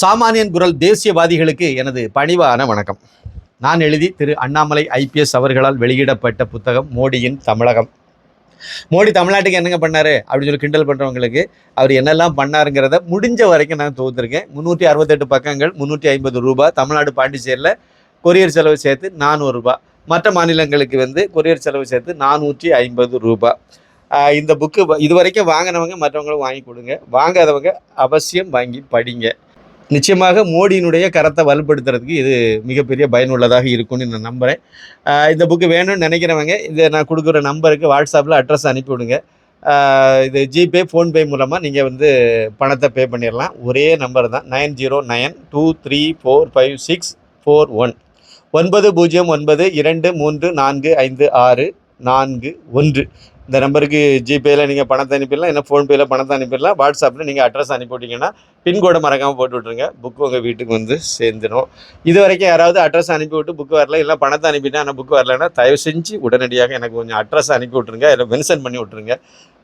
சாமானியன் குரல் தேசியவாதிகளுக்கு எனது பணிவான வணக்கம். நான் எழுதி திரு அண்ணாமலை ஐபிஎஸ் அவர்களால் வெளியிடப்பட்ட புத்தகம் மோடியின் தமிழகம். மோடி தமிழ்நாட்டுக்கு என்னங்க பண்ணார்? அப்படின்னு சொல்லி கிண்டல் பண்ணுறவங்களுக்கு அவர் என்னெல்லாம் பண்ணாருங்கிறத முடிஞ்ச வரைக்கும் நான் தொகுத்துருக்கேன் முந்நூற்றி அறுபத்தெட்டு பக்கங்கள் முந்நூற்றி ஐம்பது ரூபாய் தமிழ்நாடு பாண்டிச்சேரியில் கொரியர் செலவு சேர்த்து நானூறுரூபா மற்ற மாநிலங்களுக்கு வந்து கொரியர் செலவு சேர்த்து நானூற்றி ஐம்பது ரூபாய் இந்த புக்கு இது வரைக்கும் வாங்கினவங்க மற்றவங்களும் வாங்கி கொடுங்க. வாங்காதவங்க அவசியம் வாங்கி படிங்க. நிச்சயமாக மோடியினுடைய கரத்தை வலுப்படுத்துறதுக்கு இது மிகப்பெரிய பயனுள்ளதாக இருக்கும்னு நான் நம்புகிறேன் இந்த புக்கு வேணும்னு நினைக்கிறவங்க இதை நான் கொடுக்குற நம்பருக்கு வாட்ஸ்அப்பில் அட்ரஸ் அனுப்பிவிடுங்க. இது ஜிபே ஃபோன்பே மூலமாக நீங்கள் வந்து பணத்தை பே பண்ணிடலாம் ஒரே நம்பர் தான் nine zero nine two three four five six four one ஒன்பது பூஜ்ஜியம் ஒன்பது இரண்டு மூன்று நான்கு ஐந்து ஆறு நான்கு ஒன்று. இந்த நம்பருக்கு ஜிபேயில் நீங்கள் பணத்தை அனுப்பிடலாம் இல்லை ஃபோன்பேயில் பணத்தை அனுப்பிடலாம் வாட்ஸ்அப்பில் நீங்கள் அட்ரஸ் அனுப்பிவிட்டீங்கன்னா பின்கோடை மறக்காமல் போட்டு விட்ருங்க புக்கு உங்கள் வீட்டுக்கு வந்து சேர்ந்துடும் இது வரைக்கும் யாராவது அட்ரஸ் அனுப்பி விட்டு புக்கு வரல இல்லை பணத்தை அனுப்பிட்டேன் ஆனால் புக்கு வரலைன்னா தயவு செஞ்சு உடனடியாக எனக்கு கொஞ்சம் அட்ரஸ் அனுப்பி விட்ருங்க இல்லை மென்ஷன் பண்ணி விட்ருங்க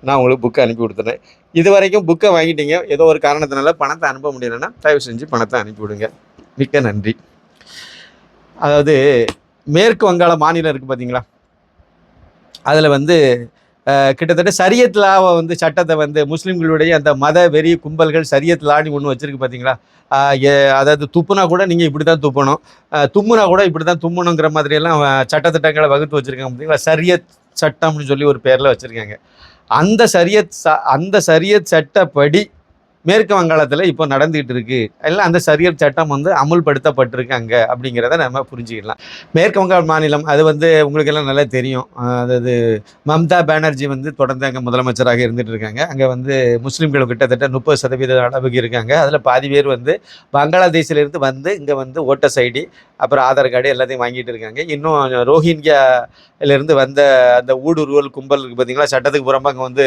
நான் உங்களுக்கு புக்கை அனுப்பி கொடுத்துறேன் இது வரைக்கும் புக்கை வாங்கிட்டீங்க ஏதோ ஒரு காரணத்தினால பணத்தை அனுப்ப முடியலைன்னா தயவு செஞ்சு பணத்தை அனுப்பிவிடுங்க மிக்க நன்றி. அதாவது மேற்கு வங்காள மாநிலம் இருக்குது பார்த்தீங்களா அதில் வந்து கிட்டத்தட்ட சரியத் லாவை வந்து சட்டத்தை வந்து முஸ்லீம்களுடைய அந்த மத வெறி கும்பல்கள் சரியத் லான்னு ஒன்று வச்சுருக்கு பார்த்தீங்களா அதாவது துப்புனா கூட நீங்கள் இப்படி தான் துப்பணும் தும்முனா கூட இப்படி தான் தும்மணுங்கிற மாதிரியெல்லாம் சட்டத்திட்டங்களை வகுத்து வச்சுருக்காங்க பார்த்தீங்களா சரியத் சட்டம்னு சொல்லி ஒரு பேரில் வச்சுருக்காங்க. அந்த சரியத் ச அந்த சரியத் சட்டப்படி மேற்கு வங்காளத்தில் இப்போ நடந்துகிட்டு இருக்கு. எல்லாம் அந்த சரியல் சட்டம் வந்து அமுல்படுத்தப்பட்டிருக்கு அங்கே அப்படிங்கிறத நம்ம புரிஞ்சுக்கலாம் மேற்கு வங்காள மாநிலம் அது வந்து உங்களுக்கு எல்லாம் நல்லா தெரியும். அதாவது மம்தா பானர்ஜி வந்து தொடர்ந்து அங்கே முதலமைச்சராக இருந்துட்டு இருக்காங்க. அங்கே வந்து முஸ்லீம்கள் கிட்டத்தட்ட முப்பது சதவீத அளவுக்கு இருக்காங்க. அதில் பாதி பேர் வந்து பங்களாதேஷிலிருந்து வந்து இங்கே வந்து ஓட்டர்ஸ் ஐடி அப்புறம் ஆதார் கார்டு எல்லாத்தையும் வாங்கிட்டு இருக்காங்க. இன்னும் ரோஹிங்கியாவிலிருந்து வந்த அந்த ஊடுருவல் கும்பல் இருக்குது பார்த்தீங்களா சட்டத்துக்கு புறம்பா அங்கே வந்து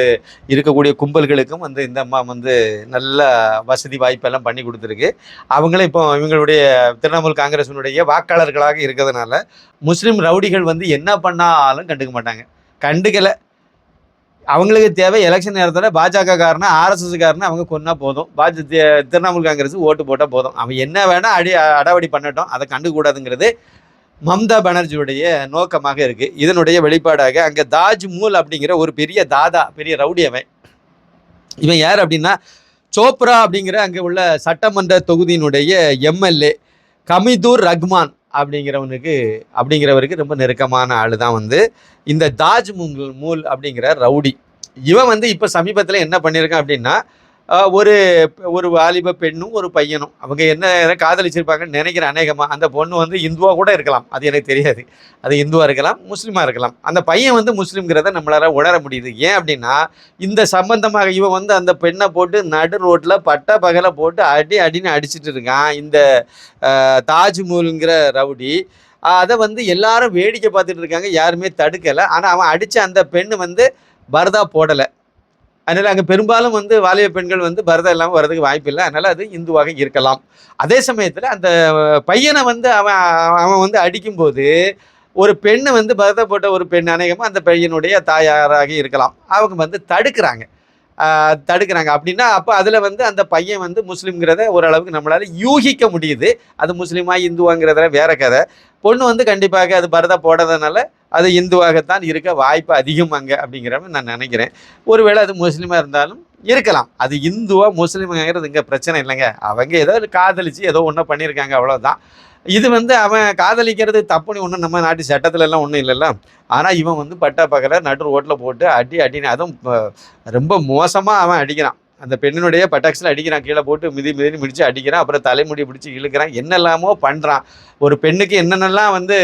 இருக்கக்கூடிய கும்பல்களுக்கும் வந்து இந்த அம்மா வந்து நல்ல நல்ல வசதி வாய்ப்பெல்லாம் பண்ணி கொடுத்துருக்கு. அவங்களும் இப்போ இவங்களுடைய திரிணாமுல் காங்கிரஸினுடைய வாக்காளர்களாக இருக்கிறதுனால முஸ்லீம் ரவுடிகள் வந்து என்ன பண்ணாலும் கண்டுக்க மாட்டாங்க. கண்டுக்கலை. அவங்களுக்கு தேவை எலெக்ஷன் நேரத்தில் பாஜக காரனா ஆர்எஸ்எஸ் காரனா அவங்க கொன்னா போதும். பாஜ திரிணாமுல் காங்கிரஸ் ஓட்டு போட்டால் போதும். அவன் என்ன வேணால் அடி அடாவடி பண்ணட்டும். அதை கண்டுக்கூடாதுங்கிறது மம்தா பானர்ஜியுடைய நோக்கமாக இருக்குது இதனுடைய வெளிப்பாடாக அங்கே தாஜ் மூல் அப்படிங்கிற ஒரு பெரிய தாதா பெரிய ரவுடி அவன். இவன் யார் அப்படின்னா சோப்ரா அப்படிங்கிற அங்கே உள்ள சட்டமன்ற தொகுதியினுடைய எம்எல்ஏ கமிதூர் ரஹ்மான் அப்படிங்கிறவனுக்கு அப்படிங்கிறவருக்கு ரொம்ப நெருக்கமான ஆள் தான் வந்து இந்த தாஜ் மூல் மூல் அப்படிங்கிற ரவுடி. இவன் வந்து இப்போ சமீபத்தில் என்ன பண்ணியிருக்கான் அப்படின்னா ஒரு ஒரு வாலிப பெண்ணும் ஒரு பையனும். அவங்க என்ன காதலிச்சிருப்பாங்கன்னு நினைக்கிறேன் அநேகமாக அந்த பொண்ணு வந்து இந்துவாக கூட இருக்கலாம். அது எனக்கு தெரியாது. அது இந்துவாக இருக்கலாம் முஸ்லீமாக இருக்கலாம். அந்த பையன் வந்து முஸ்லீம்ங்கிறத நம்மளால் உணர முடியுது. ஏன் அப்படின்னா இந்த சம்பந்தமாக இவன் வந்து அந்த பெண்ணை போட்டு நடு ரோட்டில் பட்டா பகலை போட்டு அடி அடின்னு அடிச்சிட்டு இருக்கான். இந்த தாஜ்மூலுங்கிற ரவுடி. அதை வந்து எல்லாரும் வேடிக்கை பார்த்துட்டு இருக்காங்க. யாருமே தடுக்கலை. ஆனால் அவன் அடித்த அந்த பெண்ணு வந்து பரதா போடலை. அதனால் அங்கே பெரும்பாலும் வந்து வாலிப பெண்கள் வந்து பரதம் இல்லாமல் வர்றதுக்கு வாய்ப்பு இல்லை. அதனால் அது இந்துவாக இருக்கலாம். அதே சமயத்தில் அந்த பையனை வந்து அவன் அவன் வந்து அடிக்கும்போது ஒரு பெண்ணை வந்து பரதம் போட்ட ஒரு பெண் அநேகமாக அந்த பையனுடைய தாயாராக இருக்கலாம். அவங்க வந்து தடுக்கிறாங்க. தடுக்கிறாங்க. அப்படின்னா அப்போ அதில் வந்து அந்த பையன் வந்து முஸ்லீம்ங்கிறத ஓரளவுக்கு நம்மளால் யூகிக்க முடியுது. அது முஸ்லீமாக இந்துவாங்கிறதுல வேற கதை. பொண்ணு வந்து கண்டிப்பாக அது பரதா போடாதனால அது இந்துவாகத்தான் இருக்க வாய்ப்பு அதிகம் அங்கே அப்படிங்கிறவன் நான் நினைக்கிறேன். ஒருவேளை அது முஸ்லீமாக இருந்தாலும் இருக்கலாம். அது இந்துவா முஸ்லீமுங்கிறது இங்கே பிரச்சனை இல்லைங்க. அவங்க ஏதோ காதலிச்சு ஏதோ ஒன்றும் பண்ணியிருக்காங்க அவ்வளோதான் இது வந்து அவன் காதலிக்கிறது தப்புன்னு ஒன்றும் நம்ம நாட்டு சட்டத்துல எல்லாம் ஒன்றும் இல்லைல்ல. ஆனால் இவன் வந்து பட்டா பகல நடு ரோட்டில் போட்டு அடி அடின்னு அதுவும் ரொம்ப மோசமாக அவன் அடிக்கிறான். அந்த பெண்ணினுடைய பட்டாக்ஸில் அடிக்கிறான். கீழே போட்டு மிதி மிதினு மிதிச்சு அடிக்கிறான். அப்புறம் தலைமுடி பிடிச்சி இழுக்கிறான். என்னெல்லாமோ பண்ணுறான் ஒரு பெண்ணுக்கு என்னென்னலாம் வந்து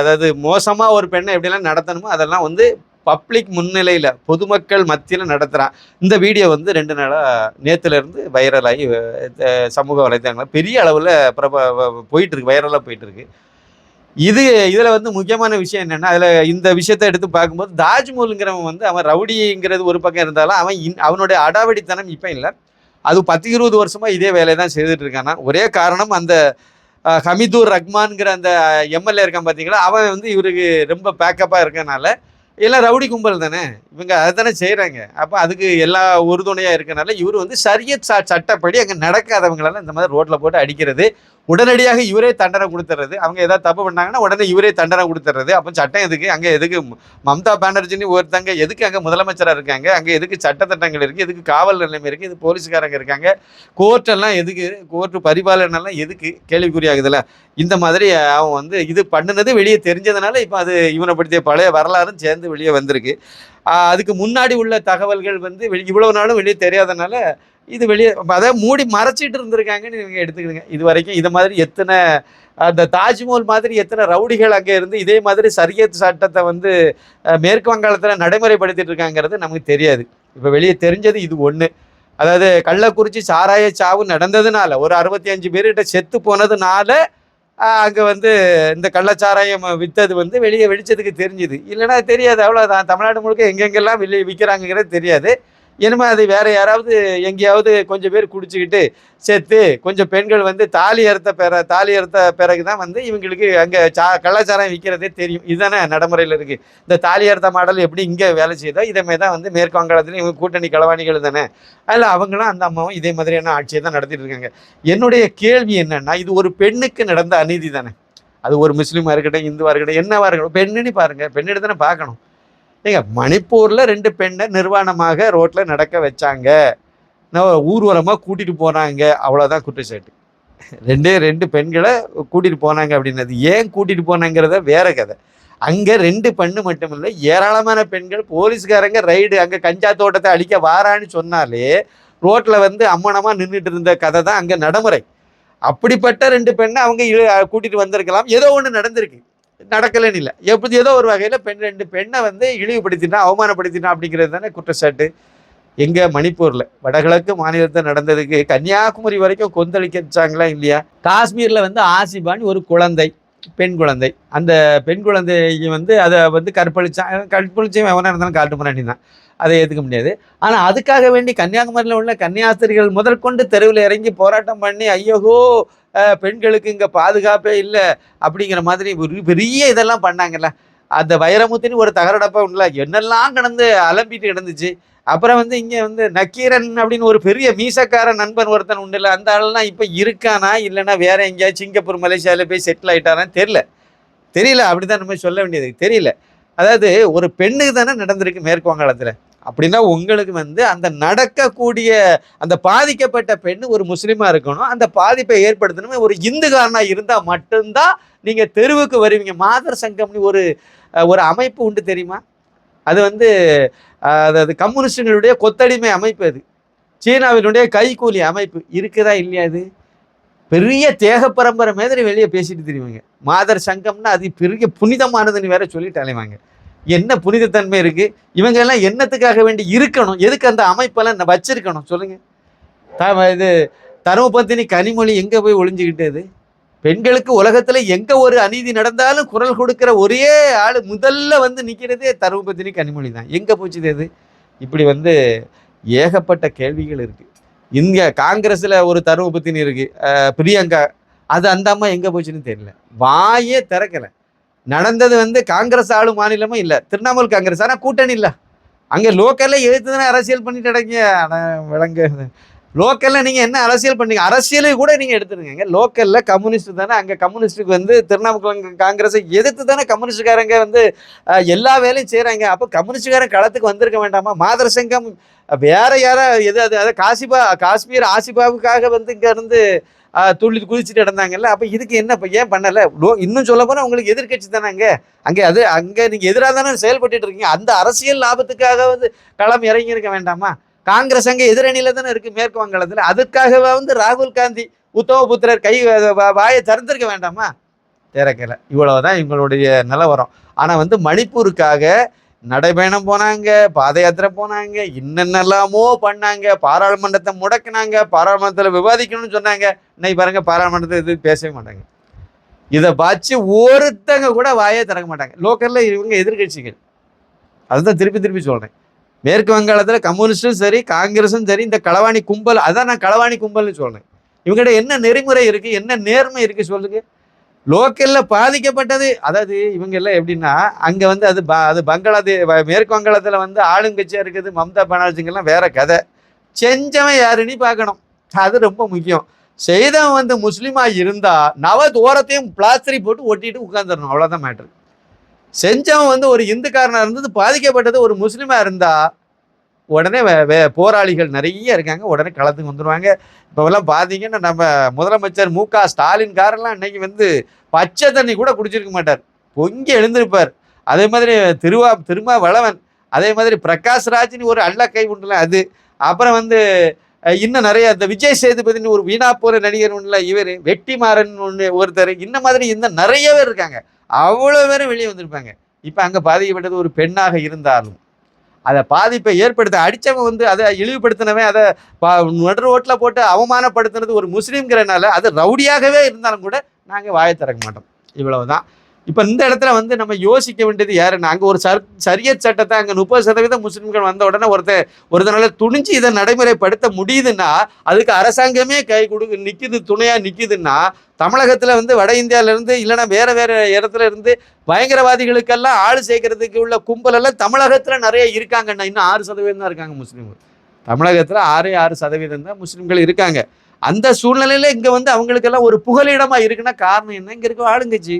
அதாவது மோசமாக ஒரு பெண்ணை எப்படிலாம் நடத்தணுமோ அதெல்லாம் வந்து பப்ளிக் முன்னிலையில் பொதுமக்கள் மத்தியில் நடத்துகிறான் இந்த வீடியோ வந்து ரெண்டு நாளாக நேற்றுலேருந்து வைரலாகி சமூக வலைத்தளங்கள் பெரிய அளவில் பிரப போயிட்டுருக்கு வைரலாக போயிட்டுருக்கு. இது இதில் வந்து முக்கியமான விஷயம் என்னென்னா அதில் இந்த விஷயத்தை எடுத்து பார்க்கும்போது தாஜ்மூலுங்கிறவன் வந்து அவன் ரவுடிங்கிறது ஒரு பக்கம் இருந்தாலும் அவன் இன் அவனுடைய அடாவடித்தனம் இப்போ இல்லை. அது பத்து இருபது வருஷமாக இதே வேலையை தான் செய்துட்டு இருக்கானா. ஒரே காரணம் அந்த ஹமிதூர் ரஹ்மான்ங்கிற அந்த எம்எல்ஏ இருக்கான் பார்த்தீங்களா அவன் வந்து இவருக்கு ரொம்ப பேக்கப்பாக இருக்கனால எல்லாம் ரவுடி கும்பல் தானே? இவங்க அதை தானே செய்கிறாங்க அப்போ அதுக்கு எல்லா உறுதுணையாக இருக்கனால இவர் வந்து சரிய ச சட்டப்படி அங்கே நடக்காதவங்களெல்லாம் இந்த மாதிரி ரோட்டில் போட்டு அடிக்கிறது உடனடியாக இவரே தண்டனை கொடுத்துறது அவங்க ஏதாவது தப்பு பண்ணாங்கன்னா உடனே இவரே தண்டனை கொடுத்துறது. அப்போ சட்டம் எதுக்கு? அங்கே எதுக்கு மம்தா பானர்ஜின்னு ஒருத்தங்க எதுக்கு அங்கே முதலமைச்சராக இருக்காங்க? அங்கே எதுக்கு சட்டத்திட்டங்கள் இருக்குது எதுக்கு காவல் நிலைமை இருக்குது இது போலீஸ்காரங்க இருக்காங்க. கோர்ட்டெல்லாம் எதுக்கு? கோர்ட்டு பரிபாலனெல்லாம் எதுக்கு? கேள்விக்குறியாகுதுல்ல. இந்த மாதிரி அவன் வந்து இது பண்ணுனது வெளியே தெரிஞ்சதுனால இப்போ அது இவனை பழைய வரலாறும் சேர்ந்து வெளியே வந்திருக்கு. அதுக்கு முன்னாடி உள்ள தகவல்கள் வந்து வெளி இவ்வளவு நாளும் வெளியே தெரியாதனால இது வெளியே அதை மூடி மறைச்சிட்டு இருந்திருக்காங்கன்னு நீங்கள் எடுத்துக்கிடுங்க இது வரைக்கும் இது மாதிரி எத்தனை அந்த தாஜ்மஹால் மாதிரி எத்தனை ரவுடிகள் அங்கே இருந்து இதே மாதிரி சரியத் சட்டத்தை வந்து மேற்கு வங்காளத்தில் நடைமுறைப்படுத்திட்டு இருக்காங்கிறது நமக்கு தெரியாது. இப்போ வெளியே தெரிஞ்சது இது ஒன்று அதாவது கள்ளக்குறிச்சி சாராய சாவு நடந்ததுனால ஒரு அறுபத்தி அஞ்சு பேர்கிட்ட செத்து போனதுனால அங்கே வந்து இந்த கள்ளச்சாராயம் விற்றது வந்து வெளியே வெளிச்சத்துக்கு தெரிஞ்சுது. இல்லைன்னா தெரியாது. அவ்வளோதான் தமிழ்நாடு முழுக்க எங்கெங்கெல்லாம் வெளியே விற்கிறாங்கிறது தெரியாது. இனிமே அது வேற யாராவது எங்கேயாவது கொஞ்சம் பேர் குடிச்சுக்கிட்டு சேர்த்து கொஞ்சம் பெண்கள் வந்து தாலி அறுத்த பிற தாலி அறுத்த பிறகு தான் வந்து இவங்களுக்கு அங்கே சா கலாச்சாரம் விற்கிறதே தெரியும். இதுதானே நடைமுறையில் இருக்குது இந்த தாலி அறுத்த மாடல் எப்படி இங்கே வேலை செய்யுதோ இதே தான் வந்து மேற்கு வங்காளத்துலையும் இவங்க கூட்டணி களவாணிகள் தானே. அதில் அவங்களும் அந்த அம்மாவும் இதே மாதிரியான ஆட்சியை தான் நடத்திட்டு இருக்காங்க. என்னுடைய கேள்வி என்னன்னா இது ஒரு பெண்ணுக்கு நடந்த அநீதி தானே. அது ஒரு முஸ்லீமாக இருக்கட்டும் இந்துவாக இருக்கட்டும் என்னவாக இருக்கட்டும் பெண்ணுன்னு பாருங்கள் பெண்ணெடுத்து தானே பார்க்கணும். ஏங்க மணிப்பூரில் ரெண்டு பெண்ணை நிர்வாணமாக ரோட்டில் நடக்க வச்சாங்க. ஊர்வலமாக கூட்டிகிட்டு போனாங்க. அவ்வளோதான் குற்றச்சாட்டு ரெண்டே ரெண்டு பெண்களை கூட்டிகிட்டு போனாங்க அப்படின்னது. ஏன் கூட்டிகிட்டு போனாங்கிறத வேற கதை. அங்கே ரெண்டு பெண்ணு மட்டும் இல்லை ஏராளமான பெண்கள் போலீஸ்காரங்க ரைடு அங்கே கஞ்சா தோட்டத்தை அழிக்க வாரான்னு சொன்னாலே ரோட்டில் வந்து அம்மனமாக நின்றுட்டு இருந்த கதை தான் அங்கே நடைமுறை. அப்படிப்பட்ட ரெண்டு பெண்ணை அவங்க இழு கூட்டிகிட்டு வந்திருக்கலாம். ஏதோ ஒன்று நடந்திருக்கு. நடக்கலன்னு இல்லை. எப்படி ஏதோ ஒரு வகையில் பெண் ரெண்டு பெண்ணை வந்து இழிவுபடுத்தினா அவமானப்படுத்தினா அப்படிங்கிறது தானே குற்றச்சாட்டு. எங்கே மணிப்பூரில் வடகிழக்கு மாநிலத்தில் நடந்ததுக்கு கன்னியாகுமரி வரைக்கும் கொந்தளிக்க வச்சாங்களா இல்லையா? காஷ்மீரில் வந்து ஆசிபான் ஒரு குழந்தை பெண் குழந்தை. அந்த பெண் குழந்தையை வந்து அதை வந்து கற்பழிச்சான் கற்பழிச்சும் எவனாக இருந்தாலும் காட்டு முன்னாடி தான் அதை ஏற்றுக்க முடியாது. ஆனால் அதுக்காக வேண்டி கன்னியாகுமரியில் உள்ள கன்னியாஸ்திரிகள் முதற்கொண்டு தெருவில் இறங்கி போராட்டம் பண்ணி ஐயோகோ பெண்களுக்கு இங்கே பாதுகாப்பே இல்லை அப்படிங்கிற மாதிரி ஒரு பெரிய இதெல்லாம் பண்ணாங்கல்ல. அந்த வைரமுத்தின்னு ஒரு தகரடப்பா உள்ள என்னெல்லாம் கிடந்து அலம்பிட்டு கிடந்துச்சு. அப்புறம் வந்து இங்கே வந்து நக்கீரன் அப்படின்னு ஒரு பெரிய மீசக்கார நண்பன் ஒருத்தன் உண்டுல அந்த ஆளெல்லாம் இப்போ இருக்கானா இல்லைன்னா வேற எங்கேயாவது சிங்கப்பூர் மலேசியாவில் போய் செட்டில் ஆயிட்டாரான்னு தெரியல. தெரியல அப்படிதான் நம்ம சொல்ல வேண்டியது. தெரியல. அதாவது ஒரு பெண்ணுக்கு தானே நடந்திருக்கு மேற்கு வங்காளத்தில். அப்படின்னா உங்களுக்கு வந்து அந்த நடக்கக்கூடிய அந்த பாதிக்கப்பட்ட பெண் ஒரு முஸ்லீமாக இருக்கணும். அந்த பாதிப்பை ஏற்படுத்தணும் ஒரு இந்துக்காரனாக இருந்தால் மட்டும்தான் நீங்கள் தெருவுக்கு வருவீங்க. மாதர் சங்கம்னு ஒரு ஒரு அமைப்பு உண்டு தெரியுமா? அது வந்து அதாவது கம்யூனிஸ்டுகளுடைய கொத்தடிமை அமைப்பு அது. சீனாவினுடைய கைக்கூலி அமைப்பு. இருக்குதா இல்லையா அது பெரிய தேக பரம்பரை மாதிரி வெளியே பேசிட்டு தெரியுவாங்க மாதர் சங்கம்னா அது பெரிய புனிதமானதுன்னு வேற சொல்லிட்டு அலைவாங்க என்ன புனிதத்தன்மை இருக்கு? இவங்க எல்லாம் என்னத்துக்காக வேண்டி இருக்கணும்? எதுக்கு அந்த அமைப்பெல்லாம் நம்ம வச்சிருக்கணும்? சொல்லுங்க. த இது தருமபத்தினி கனிமொழி எங்க போய் ஒளிஞ்சுக்கிட்டது பெண்களுக்கு உலகத்துல எங்க ஒரு அநீதி நடந்தாலும் குரல் கொடுக்கிற ஒரே ஆள் முதல்ல வந்து நிக்கிறதே தருமபத்தினி கனிமொழி தான். எங்க போச்சுது அது இப்படி வந்து ஏகப்பட்ட கேள்விகள் இருக்கு. இங்க காங்கிரஸ்ல ஒரு தருமபத்தினி இருக்கு. பிரியங்கா. அது அந்த அம்மா எங்க போச்சுன்னு தெரியல. வாயே திறக்கலை. நடந்தது வந்து காங்கிரஸ் ஆளும் மாநிலமும் இல்லை. திரிணாமுல் காங்கிரஸ். ஆனால் கூட்டணி இல்லை. அங்கே லோக்கலில் எழுத்து தானே அரசியல் பண்ணிட்டு கிடங்க ஆனால் விளங்க லோக்கலில் நீங்கள் என்ன அரசியல் பண்ணீங்க? அரசியலையும் கூட நீங்கள் எடுத்துருங்க. லோக்கலில் கம்யூனிஸ்ட் தானே. அங்கே கம்யூனிஸ்ட்டுக்கு வந்து திரிணாமுல் காங்கிரஸை எதிர்த்து தானே கம்யூனிஸ்டுக்காரங்க வந்து எல்லா வேலையும் செய்கிறாங்க அப்போ கம்யூனிஸ்டுக்காரன் களத்துக்கு வந்திருக்க வேண்டாமா? மாதர் சங்கம் வேற யாரா எது அது? அதை காசிபா காஷ்மீர் ஆசிபாவுக்காக வந்து இங்கே இருந்து துள்ளி குதிச்சுட்டு இடந்தாங்கல்ல அப்போ இதுக்கு என்ன ஏன் பண்ணலை? இன்னும் சொல்ல போனால் உங்களுக்கு எதிர்க்கட்சி தானே அங்கே? அது அங்கே நீங்கள் எதிராக தானே செயல்பட்டு இருக்கீங்க. அந்த அரசியல் லாபத்துக்காக வந்து களம் இறங்கியிருக்க வேண்டாமா? காங்கிரஸ் அங்கே எதிரணியில் தானே இருக்குது மேற்கு வங்காளத்தில் அதுக்காக வந்து ராகுல் காந்தி உத்தமபுத்திரர் கை வ- வாயை திறந்திருக்க வேண்டாமா? திறக்கல. இவ்வளவுதான் இவங்களுடைய நிலவரம். ஆனால் வந்து மணிப்பூருக்காக நடைபயணம் போனாங்க பாத யாத்திரை போனாங்க என்னென்னலாமோ பண்ணாங்க பாராளுமன்றத்தை முடக்கினாங்க பாராளுமன்றத்தில் விவாதிக்கணும்னு சொன்னாங்க. இன்னைக்கு பாருங்க பாராளுமன்றத்தை இது பேசவே மாட்டாங்க. இதை பார்த்து ஒருத்தங்க கூட வாயே திறக்க மாட்டாங்க. லோக்கலில் இவங்க எதிர்க்கட்சிகள் அதுதான் திருப்பி திருப்பி சொல்கிறேன் மேற்கு வங்காளத்தில் கம்யூனிஸ்டும் சரி காங்கிரஸும் சரி இந்த களவாணி கும்பல் அதான் நான் களவாணி கும்பல்னு சொல்கிறேன் இவங்ககிட்ட என்ன நெறிமுறை இருக்குது என்ன நேர்மை இருக்குது சொல்லுங்கள் லோக்கலில் பாதிக்கப்பட்டது. அதாவது இவங்க எல்லாம் எப்படின்னா அங்கே வந்து அது ப அது பங்களாதே வ- மேற்கு வங்காளத்தில் வந்து ஆளுங்கட்சியாக இருக்குது மம்தா பானர்ஜிங்கெல்லாம் வேற கதை. செஞ்சவன் யாருன்னு பார்க்கணும். அது ரொம்ப முக்கியம். செய்தவன் வந்து முஸ்லீமாக இருந்தால் நவ தூரத்தையும் பிளாஸ்டரி போட்டு ஒட்டிட்டு உட்காந்துடணும் அவ்வளோதான் மேட்ரு செஞ்சவன் வந்து ஒரு இந்துக்காரனாக இருந்தது பாதிக்கப்பட்டது ஒரு முஸ்லீமாக இருந்தால் உடனே வே- போராளிகள் நிறைய இருக்காங்க. உடனே களத்துக்கு வந்துடுவாங்க இப்போவெல்லாம் பார்த்தீங்கன்னா நம்ம முதலமைச்சர் மு க ஸ்டாலின் காரெல்லாம் இன்னைக்கு வந்து பச்சை தண்ணி கூட குடிச்சிருக்க மாட்டார். பொங்கி எழுந்திருப்பார். அதே மாதிரி திருவா திருமா வளவன் அதே மாதிரி பிரகாஷ் ராஜ்னு ஒரு அல்ல கை உண்டுல அது. அப்புறம் வந்து இன்னும் நிறைய இந்த விஜய் சேதுபதினு ஒரு வீணா போகிற நடிகர் ஒன்றுல இவர் வெட்டிமாறன் ஒன்று ஒருத்தர் இந்த மாதிரி இந்த நிறைய பேர் இருக்காங்க. அவ்வளோ பேரும் வெளியே வந்திருப்பாங்க. இப்போ அங்கே பாதிக்கப்பட்டது ஒரு பெண்ணாக இருந்தாலும். அதை பாதிப்பை ஏற்படுத்த அடித்தவன் வந்து அதை இழிவுபடுத்தினவன் அதை பா- நடு ரோட்டில் போட்டு அவமானப்படுத்தினது ஒரு முஸ்லீம்ங்கிறனால அது ரவுடியாகவே இருந்தாலும் கூட நாங்கள் வாயை திறக்க மாட்டோம். இவ்வளவு தான் இப்போ இந்த இடத்துல வந்து நம்ம யோசிக்க வேண்டியது யார் அங்கே ஒரு சர் சரியத் சட்டத்தை அங்கே முப்பது சதவீதம் முஸ்லீம்கள் வந்த உடனே ஒருத்தர் ஒருத்தனால துணிஞ்சு இதை நடைமுறைப்படுத்த முடியுதுன்னா அதுக்கு அரசாங்கமே கை கொடுக்கு நிற்கிது துணையாக நிற்கிதுன்னா தமிழகத்தில் வந்து வட இந்தியாவிலேருந்து இல்லைன்னா வேறு வேறு இடத்துல இருந்து பயங்கரவாதிகளுக்கெல்லாம் ஆள் சேர்க்கறதுக்கு உள்ள கும்பலெல்லாம் தமிழகத்தில் நிறைய இருக்காங்கண்ணா. இன்னும் ஆறு சதவீதம் தான் இருக்காங்க முஸ்லீம்கள். தமிழகத்தில் ஆறே ஆறு சதவீதம் தான் முஸ்லீம்கள் இருக்காங்க. அந்த சூழ்நிலையில் இங்கே வந்து அவங்களுக்கெல்லாம் ஒரு புகலிடமாக இருக்குன்னா காரணம் என்ன? இங்கே இருக்க ஆளுங்கட்சி.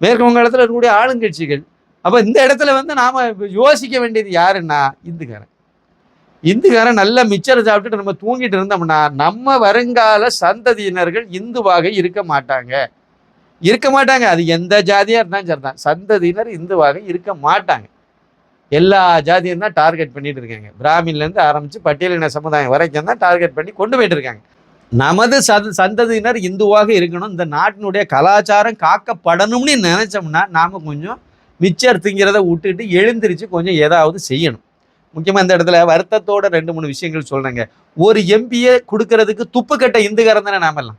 மேற்கு வங்காளத்தில் இருக்கக்கூடிய ஆளுங்கட்சிகள். அப்போ இந்த இடத்துல வந்து நாம் யோசிக்க வேண்டியது யாருன்னா இந்துக்காரன். இந்துக்காரன் நல்ல மிச்சரை சாப்பிட்டுட்டு நம்ம தூங்கிட்டு இருந்தோம்னா நம்ம வருங்கால சந்ததியினர்கள் இந்துவாக இருக்க மாட்டாங்க. இருக்க மாட்டாங்க. அது எந்த ஜாதியாக இருந்தாலும் சரிதான். சந்ததியினர் இந்துவாக இருக்க மாட்டாங்க. எல்லா ஜாதியும் தான் டார்கெட் பண்ணிட்டு இருக்காங்க. பிராமின்லேருந்து ஆரம்பித்து பட்டியலின சமுதாயம் வரைக்கும் தான் டார்கெட் பண்ணி கொண்டு போயிட்டு இருக்காங்க. நமது சத சந்ததியினர் இந்துவாக இருக்கணும். இந்த நாட்டினுடைய கலாச்சாரம் காக்கப்படணும்னு நினச்சோம்னா நாம் கொஞ்சம் மிச்சர் திங்கிறத விட்டுட்டு எழுந்திரிச்சு கொஞ்சம் ஏதாவது செய்யணும். முக்கியமாக இந்த இடத்துல வருத்தத்தோட ரெண்டு மூணு விஷயங்கள் சொல்கிறேங்க ஒரு எம்பியை கொடுக்கறதுக்கு துப்புக்கட்ட இந்துக்காரன் தானே நாமெல்லாம்.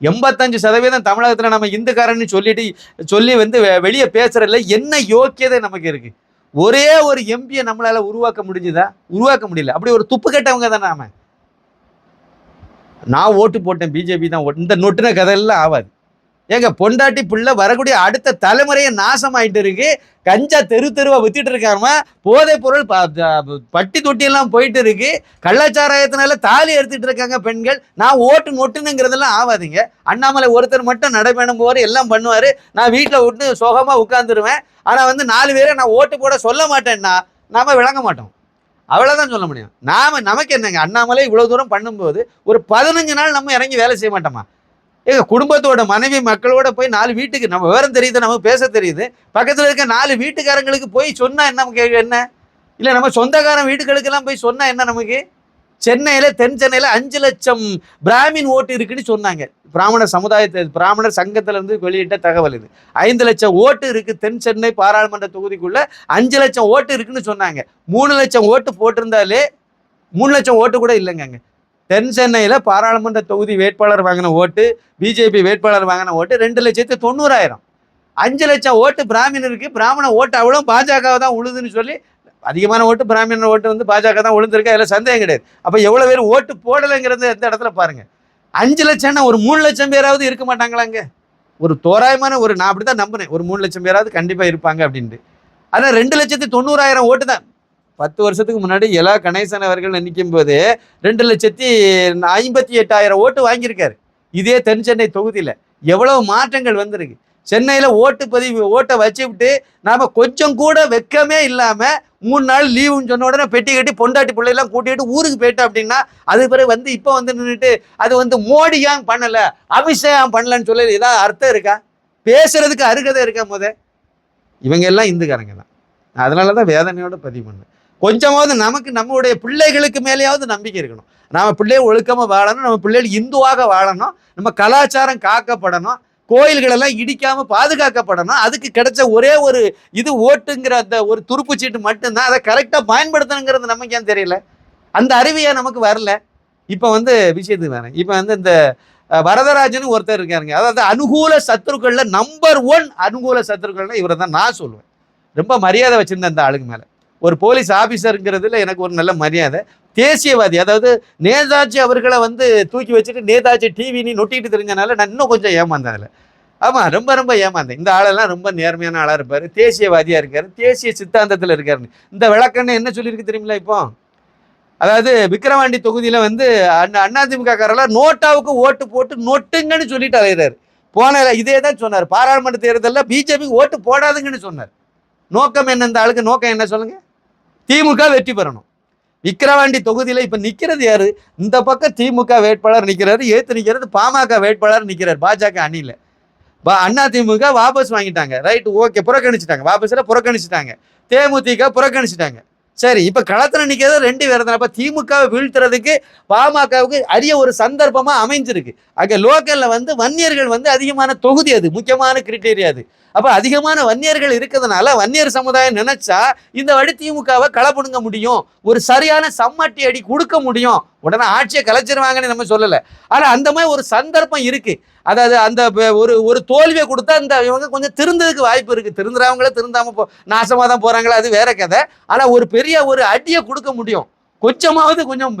எண்பத்தஞ்சு சதவீதம் தமிழகத்தில் நம்ம இந்துக்காரன்னு சொல்லிட்டு சொல்லி வந்து வெளியே பேசுறதுல என்ன யோக்கியதை நமக்கு இருக்கு? ஒரே ஒரு எம்பியை நம்மளால உருவாக்க முடிஞ்சுதா? உருவாக்க முடியல. அப்படி ஒரு துப்பு கட்டவங்க தானே நாம. நான் ஓட்டு போட்டேன் பிஜேபி தான் இந்த நொட்டின கதையெல்லாம் ஆகாது ஏங்க பொண்டாட்டி பிள்ளை வரக்கூடிய அடுத்த தலைமுறையை நாசமாயிட்டு இருக்கு. கஞ்சா தெரு தெருவா வித்திட்டு இருக்காம போதைப் பொருள் ப- பட்டி தொட்டியெல்லாம் போயிட்டு இருக்கு. கள்ளச்சாராயத்தினால தாலி எடுத்துட்டு இருக்காங்க பெண்கள். நான் ஓட்டு நொட்டுனுங்கிறதெல்லாம் ஆகாதீங்க அண்ணாமலை ஒருத்தர் மட்டும் நடைபயணம் போவார் எல்லாம் பண்ணுவார். நான் வீட்டில் விட்டு சுகமாக உட்காந்துருவேன் ஆனால் வந்து நாலு பேரை நான் ஓட்டு போட சொல்ல மாட்டேன்னா நாம் விளங்க மாட்டோம். அவ்வளோதான் சொல்ல முடியும். நாம நமக்கு என்னங்க அண்ணாமலை இவ்வளோ தூரம் பண்ணும்போது ஒரு பதினஞ்சு நாள் நம்ம இறங்கி வேலை செய்ய மாட்டோமா? ஏங்க குடும்பத்தோட மனைவி மக்களோட போய் நாலு வீட்டுக்கு நம்ம விவரம் தெரியுது நமக்கு பேச தெரியுது. பக்கத்தில் இருக்க நாலு வீட்டுக்காரங்களுக்கு போய் சொன்னா என்ன நமக்கு என்ன? இல்லை நம்ம சொந்தக்காரன் வீட்டுகளுக்கெல்லாம் போய் சொன்னா என்ன நமக்கு? சென்னையில் தென் சென்னையில் அஞ்சு லட்சம் பிராமின் ஓட்டு இருக்குன்னு சொன்னாங்க. பிராமண சமுதாயத்தை பிராமணர் சங்கத்துல இருந்து வெளியிட்ட தகவல் இது. ஐந்து லட்சம் ஓட்டு இருக்கு தென் சென்னை பாராளுமன்ற தொகுதிக்குள்ள அஞ்சு லட்சம் ஓட்டு இருக்குன்னு சொன்னாங்க. மூணு லட்சம் ஓட்டு போட்டிருந்தாலே மூணு லட்சம் ஓட்டு கூட இல்லைங்க தென் சென்னையில் பாராளுமன்ற தொகுதி வேட்பாளர் வாங்கின ஓட்டு பிஜேபி வேட்பாளர் வாங்கின ஓட்டு ரெண்டு லட்சத்து தொண்ணூறாயிரம். அஞ்சு லட்சம் ஓட்டு பிராமணருக்கு பிராமண ஓட்டு அவ்வளோ பாஜக தான் உழுதுன்னு சொல்லி அதிகமான ஓட்டு பிராமண ஓட்டு வந்து பாஜக தான் உழுந்திருக்கு அதில் சந்தேகம் கிடையாது. அப்போ எவ்வளோ பேர் ஓட்டு போடலைங்கிறது எந்த இடத்துல பாருங்கள் அஞ்சு லட்சம்னா ஒரு மூணு லட்சம் பேராவது இருக்க மாட்டாங்களாங்க ஒரு தோராயமான ஒரு நான் அப்படி தான் நம்பினேன் ஒரு மூணு லட்சம் பேராவது கண்டிப்பாக இருப்பாங்க அப்படின்ட்டு. ஆனால் ரெண்டு லட்சத்து தொண்ணூறாயிரம் ஓட்டு தான். பத்து வருஷத்துக்கு முன்னாடி எலா கணேசன் அவர்கள் நிற்கும் போது ரெண்டு லட்சத்தி ஐம்பத்தி எட்டாயிரம் ஓட்டு வாங்கியிருக்காரு. இதே தென் சென்னை தொகுதியில் எவ்வளவு மாற்றங்கள் வந்திருக்கு. சென்னையில் ஓட்டு பதிவு ஓட்டை வச்சு விட்டு நாம் கொஞ்சம் கூட வெக்கமே இல்லாமல் மூணு நாள் லீவுன்னு சொன்ன உடனே பெட்டி கட்டி பொண்டாட்டி பிள்ளைலாம் கூட்டிகிட்டு ஊருக்கு போயிட்டோம் அப்படின்னா அது பிறகு வந்து இப்போ வந்து நின்றுட்டு அது வந்து மோடி ஏன் பண்ணலை அமித்ஷா ஏன் பண்ணலன்னு சொல்லி ஏதாவது அர்த்தம் இருக்கா? பேசுறதுக்கு அருகதை இருக்கா முத? இவங்க எல்லாம் இந்துக்காரங்க தான். அதனால தான் வேதனையோட பதிவு பண்ணேன். கொஞ்சமாவது நமக்கு நம்மளுடைய பிள்ளைகளுக்கு மேலேயாவது நம்பிக்கை இருக்கணும். நம்ம பிள்ளைகள் ஒழுக்கமாக வாழணும் நம்ம பிள்ளைகள் இந்துவாக வாழணும் நம்ம கலாச்சாரம் காக்கப்படணும் கோயில்களெல்லாம் இடிக்காமல் பாதுகாக்கப்படணும் அதுக்கு கிடைச்ச ஒரே ஒரு இது ஓட்டுங்கிற அந்த ஒரு துருப்பு சீட்டு மட்டும்தான். அதை கரெக்டாக பயன்படுத்தணுங்கிறது நமக்கு ஏன் தெரியல? அந்த அறிவியா நமக்கு வரல? இப்போ வந்து விஷயத்துக்கு வரேன். இப்போ வந்து இந்த வரதராஜன் ஒருத்தர் இருக்காருங்க. அதாவது அனுகூல சத்துருக்களில் நம்பர் ஒன் அனுகூல சத்துருக்கள்னா இவரை தான் நான் சொல்லுவேன். ரொம்ப மரியாதை வச்சுருந்தேன் அந்த ஆளுக்கு மேலே. ஒரு போலீஸ் ஆஃபீஸருங்கிறதுல எனக்கு ஒரு நல்ல மரியாதை. தேசியவாதி அதாவது நேதாஜி அவர்களை வந்து தூக்கி வச்சுட்டு நேதாஜி டிவின்னு நொட்டிக்கிட்டு தெரிஞ்சனால நான் இன்னும் கொஞ்சம் ஏமாந்தேன் அதில். ஆமாம் ரொம்ப ரொம்ப ஏமாந்தேன். இந்த ஆளெல்லாம் ரொம்ப நேர்மையான ஆளாக இருப்பார். தேசியவாதியாக இருக்கார். தேசிய சித்தாந்தத்தில் இருக்காருன்னு இந்த விளக்கன்னு என்ன சொல்லியிருக்கு தெரியுமில இப்போ? அதாவது விக்கிரவாண்டி தொகுதியில் வந்து அண்ணா அதிமுக காரெல்லாம் நோட்டாவுக்கு ஓட்டு போட்டு நொட்டுங்கன்னு சொல்லிட்டு அலைகிறார் போன இதே தான் சொன்னார். பாராளுமன்ற தேர்தலில் பிஜேபிக்கு ஓட்டு போடாதுங்கன்னு சொன்னார். நோக்கம் என்ன இந்த ஆளுக்கு? நோக்கம் என்ன சொல்லுங்கள் திமுக வெற்றி பெறணும். விக்கிரவாண்டி தொகுதியில் இப்போ நிற்கிறது யாரு? இந்த பக்கம் திமுக வேட்பாளர் நிற்கிறாரு ஏற்று நிற்கிறது பாமக வேட்பாளர் நிற்கிறார் பாஜக அணியில். பா- அண்ணா திமுக வாபஸ் வாங்கிட்டாங்க. ரைட் ஓகே புறக்கணிச்சிட்டாங்க. வாபஸில் புறக்கணிச்சிட்டாங்க. தேமுதிக புறக்கணிச்சிட்டாங்க. சரி இப்போ களத்தில் நிற்கிறது ரெண்டு பேர் தான். அப்போ திமுகவை வீழ்த்துறதுக்கு பாமகவுக்கு அரிய ஒரு சந்தர்ப்பமாக அமைஞ்சிருக்கு. அங்கே லோக்கலில் வந்து வன்னியர்கள் வந்து அதிகமான தொகுதி அது முக்கியமான கிரிட்டேரியா அது. அப்போ அதிகமான வன்னியர்கள் இருக்கிறதுனால வன்னியர் சமுதாயம் நினைச்சா இந்த வழி திமுகவை களப்படுங்க முடியும். ஒரு சரியான சம்மட்டி அடி கொடுக்க முடியும். உடனே ஆட்சியை கலைச்சிருவாங்கன்னு நம்ம சொல்லலை. ஆனால் அந்த மாதிரி ஒரு சந்தர்ப்பம் இருக்குது அதாவது அந்த ஒரு ஒரு தோல்வியை கொடுத்தா இந்த இவங்க கொஞ்சம் திருந்ததுக்கு வாய்ப்பு இருக்குது திருந்துறவங்கள திருந்தாமல் போ நாசமாக தான் போகிறாங்களா அது வேற கதை. ஆனால் ஒரு பெரிய ஒரு அடியை கொடுக்க முடியும். கொஞ்சமாவது கொஞ்சம்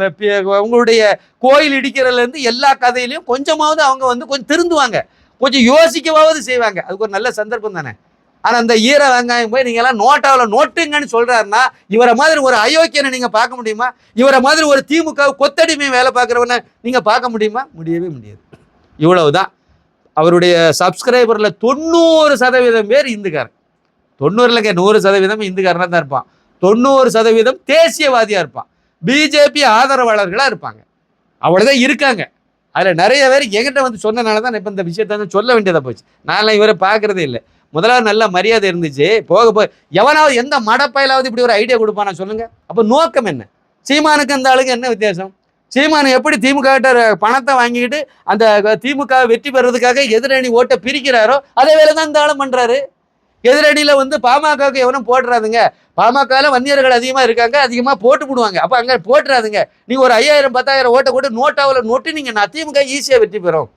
உங்களுடைய கோயில் இடிக்கிறதுலேருந்து எல்லா கதையிலையும் கொஞ்சமாவது அவங்க வந்து கொஞ்சம் திருந்துவாங்க. கொஞ்சம் யோசிக்கவாவது செய்வாங்க. அதுக்கு ஒரு நல்ல சந்தர்ப்பம் தானே. ஆனால் அந்த ஈர வெங்காயம் போய் நீங்கள் எல்லாம் நோட்டாவில் நோட்டுங்கன்னு சொல்கிறாருன்னா இவரை மாதிரி ஒரு அயோக்கியனை நீங்கள் பார்க்க முடியுமா? இவரை மாதிரி ஒரு திமுக கொத்தடிமை வேலை பார்க்குறவனை நீங்கள் பார்க்க முடியுமா? முடியவே முடியாது. இவ்வளவுதான். அவருடைய சப்ஸ்கிரைபரில் தொண்ணூறு சதவீதம் பேர் இந்துக்காரன் தொண்ணூறுலங்க நூறு சதவீதம் இந்துக்காரனாக தான் இருப்பான். தொண்ணூறு சதவீதம் தேசியவாதியாக இருப்பான். பிஜேபி ஆதரவாளர்களாக இருப்பாங்க. அவ்வளோதான் இருக்காங்க. அதில் நிறைய பேர் எங்கிட்ட வந்து சொன்னனால தான் இப்போ இந்த விஷயத்த வந்து சொல்ல வேண்டியதாக போச்சு. நான்லாம் இவரை பார்க்குறதே இல்லை. முதலாவது நல்ல மரியாதை இருந்துச்சு. போக போய் எவனாவது எந்த மடப்பையிலாவது இப்படி ஒரு ஐடியா கொடுப்பானா சொல்லுங்க. அப்போ நோக்கம் என்ன? சீமானுக்கு அந்த ஆளுக்கு என்ன வித்தியாசம்? சீமானு எப்படி திமுக பணத்தை வாங்கிக்கிட்டு அந்த திமுக வெற்றி பெறுறதுக்காக எதிரணி ஓட்டை பிரிக்கிறாரோ அதே வேலை தான் இந்த ஆளும் பண்ணுறாரு எதிரடியில் வந்து பாமகவுக்கு எவனும் போட்டுறாதுங்க. பாமகவில் வன்னியர்கள் அதிகமாக இருக்காங்க அதிகமாக போட்டு போடுவாங்க. அப்போ அங்கே போட்டுறாதுங்க. நீங்கள் ஒரு ஐயாயிரம் பத்தாயிரம் ஓட்டை கூட நோட்டாவில் நோட்டு நீங்கள் நான் திமுக வெற்றி பெறும்.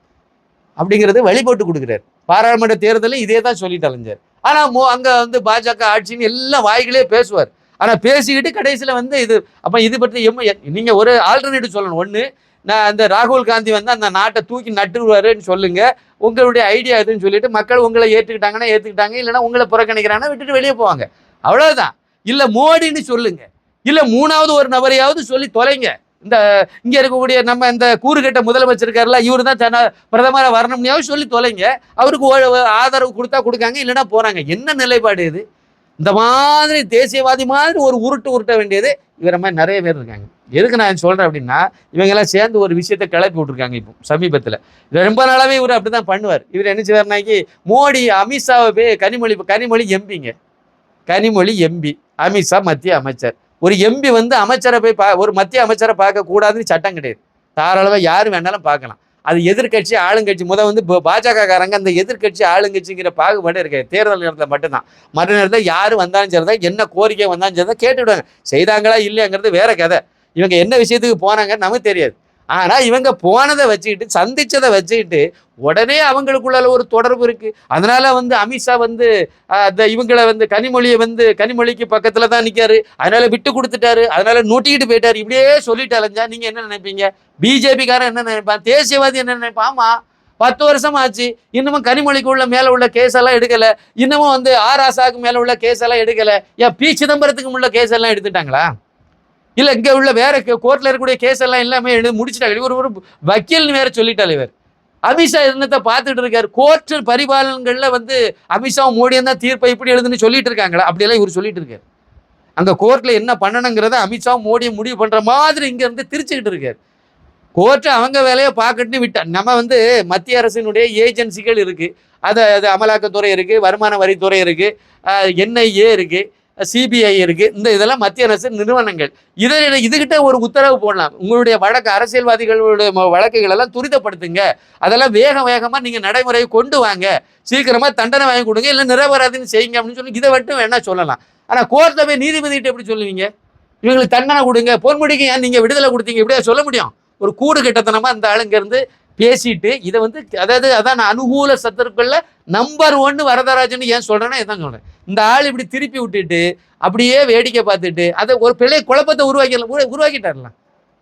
அப்படிங்கிறது வழிபோட்டு கொடுக்குறாரு. பாராளுமன்ற தேர்தலில் இதே தான் சொல்லிட்டு அலைஞ்சார். ஆனால் மோ அங்கே வந்து பாஜக ஆட்சின்னு எல்லாம் வாய்களே பேசுவார். ஆனால் பேசிக்கிட்டு கடைசியில் வந்து இது அப்போ இது பற்றி எம்ம நீங்கள் ஒரு ஆல்டர்னேட்டிவ் சொல்லணும். ஒன்று நான் அந்த ராகுல் காந்தி வந்து அந்த நாட்டை தூக்கி நட்டுருவாருன்னு சொல்லுங்க. உங்களுடைய ஐடியா எதுன்னு சொல்லிட்டு மக்கள் உங்களை ஏற்றுக்கிட்டாங்கன்னா ஏற்றுக்கிட்டாங்க இல்லைன்னா உங்களை புறக்கணிக்கிறாங்கன்னா விட்டுட்டு வெளியே போவாங்க. அவ்வளோதான் இல்லை மோடின்னு சொல்லுங்க. இல்லை மூணாவது ஒரு நபரையாவது சொல்லி தொலைங்க. இந்த இங்கே இருக்கக்கூடிய நம்ம இந்த கூறுகட்ட முதலமைச்சர் இருக்காருல்ல இவரு தான் தன பிரதமராக வரணும்னையாவது சொல்லி தொலைங்க. அவருக்கு ஓ- ஆதரவு கொடுத்தா கொடுக்காங்க இல்லைன்னா போகிறாங்க என்ன நிலைப்பாடு இது? இந்த மாதிரி தேசியவாதி மாதிரி ஒரு உருட்டு உருட்ட வேண்டியது இவர மாதிரி நிறைய பேர் இருக்காங்க. எதுக்கு நான் சொல்கிறேன் அப்படின்னா இவங்கெல்லாம் சேர்ந்து ஒரு விஷயத்தை கிளப்பி விட்ருக்காங்க இப்போ சமீபத்தில். ரொம்ப நாளாகவே இவர் அப்படிதான் பண்ணுவார். இவர் என்ன செய்வார்னாக்கி மோடி அமித்ஷாவை போய் கனிமொழி கனிமொழி எம்பிங்க கனிமொழி எம்பி அமித்ஷா மத்திய அமைச்சர். ஒரு எம்பி வந்து அமைச்சரை போய் பா ஒரு மத்திய அமைச்சரை பார்க்கக்கூடாதுன்னு சட்டம் கிடையாது. தாராளமாக யார் வேணாலும் பார்க்கலாம். அது எதிர்க்கட்சி ஆளுங்கட்சி. முதல் வந்து பாஜக காரங்க அந்த எதிர்க்கட்சி ஆளுங்கட்சிங்கிற பாகுபாடு இருக்கு. தேர்தல் நேரத்தில் மட்டும்தான். மறு நேரத்தில் யார் வந்தாலும் சரிதான் என்ன கோரிக்கை வந்தாலும் சரிதான் கேட்டுவிடுவாங்க. செய்தாங்களா இல்லையாங்கிறது வேற கதை. இவங்க என்ன விஷயத்துக்கு போனாங்கன்னு நமக்கு தெரியாது. ஆனால் இவங்க போனதை வச்சுக்கிட்டு சந்திச்சதை வச்சுக்கிட்டு உடனே அவங்களுக்குள்ள ஒரு தொடர்பு இருக்குது அதனால் வந்து அமித்ஷா வந்து அந்த இவங்களை வந்து கனிமொழியை வந்து கனிமொழிக்கு பக்கத்தில் தான் நிற்காரு அதனால் விட்டு கொடுத்துட்டாரு. அதனால் நொட்டிக்கிட்டு போயிட்டார். இப்படியே சொல்லிட்டு அலைஞ்சா நீங்கள் என்ன நினைப்பீங்க? பிஜேபிக்காரன் என்ன நினைப்பான்? தேசியவாதி என்ன நினைப்பான் பத்து வருஷம் ஆச்சு இன்னமும் கனிமொழிக்கு உள்ள மேலே உள்ள கேஸ் எல்லாம் எடுக்கலை. இன்னமும் வந்து ஆர் ஆசாக்கு மேலே உள்ள கேஸ் எல்லாம் எடுக்கலை. ஏன் பி சிதம்பரத்துக்கு உள்ள கேஸ் எல்லாம் எடுத்துட்டாங்களா? இல்லை இங்கே உள்ள வேற கோர்ட்டில் இருக்கக்கூடிய கேஸ் எல்லாம் எல்லாமே எழுதி முடிச்சுட்டாங்க. இவர் ஒரு வக்கீல்னு வேற சொல்லிட்டாரு இவர். அமித்ஷா என்னத்தை பார்த்துட்டு இருக்காரு? கோர்ட்டு பரிபாலன்கள்ல வந்து அமித்ஷா மோடியும் தான் தீர்ப்பை இப்படி எழுதுன்னு சொல்லிட்டு இருக்காங்களா? அப்படியெல்லாம் இவர் சொல்லிட்டு இருக்காரு. அங்கே கோர்ட்டில் என்ன பண்ணணுங்கிறத அமித்ஷா மோடியை முடிவு பண்ணுற மாதிரி இங்கேருந்து திரிச்சுக்கிட்டு இருக்காரு. கோர்ட்டு அவங்க வேலையை பார்க்கட்டுன்னு விட்டா நம்ம வந்து மத்திய அரசினுடைய ஏஜென்சிகள் இருக்குது அது அது அமலாக்கத்துறை இருக்குது வருமான வரித்துறை இருக்குது என்ஐஏ இருக்குது சிபிஐ இருக்குது இந்த இதெல்லாம் மத்திய அரசு நிறுவனங்கள். இதை இதுகிட்ட ஒரு உத்தரவு போடலாம். உங்களுடைய வழக்கு அரசியல்வாதிகளுடைய வழக்குகள் எல்லாம் துரிதப்படுத்துங்க. அதெல்லாம் வேக வேகமாக நீங்கள் நடைமுறையை கொண்டு வாங்க. சீக்கிரமாக தண்டனை வாங்கி கொடுங்க. இல்லை நிரபராதின்னு செய்யுங்க அப்படின்னு சொல்லி இதை மட்டும் வேணால் சொல்லலாம். ஆனால் கோர்ட்டில் போய் நீதிபதிகிட்ட எப்படி சொல்லுவீங்க? இவங்களுக்கு தண்டனை கொடுங்க. பொன்முடிக்கு ஏன் நீங்கள் விடுதலை கொடுத்தீங்க? இப்படியா சொல்ல முடியும்? ஒரு கூடு கெட்டத்தனமாக இந்த ஆளுங்க இருந்து பேசிட்டு இதை வந்து அதாவது அதான் நான் அனுகூல சத்துருக்கள்ல நம்பர் ஒன்னு வரதராஜன் ஏன் சொல்றேன்னா இதான் சொல்றேன். இந்த ஆள் இப்படி திருப்பி விட்டுட்டு அப்படியே வேடிக்கை பார்த்துட்டு அதை ஒரு பிள்ளை குழப்பத்தை உருவாக்கி உருவாக்கிட்டாரலாம்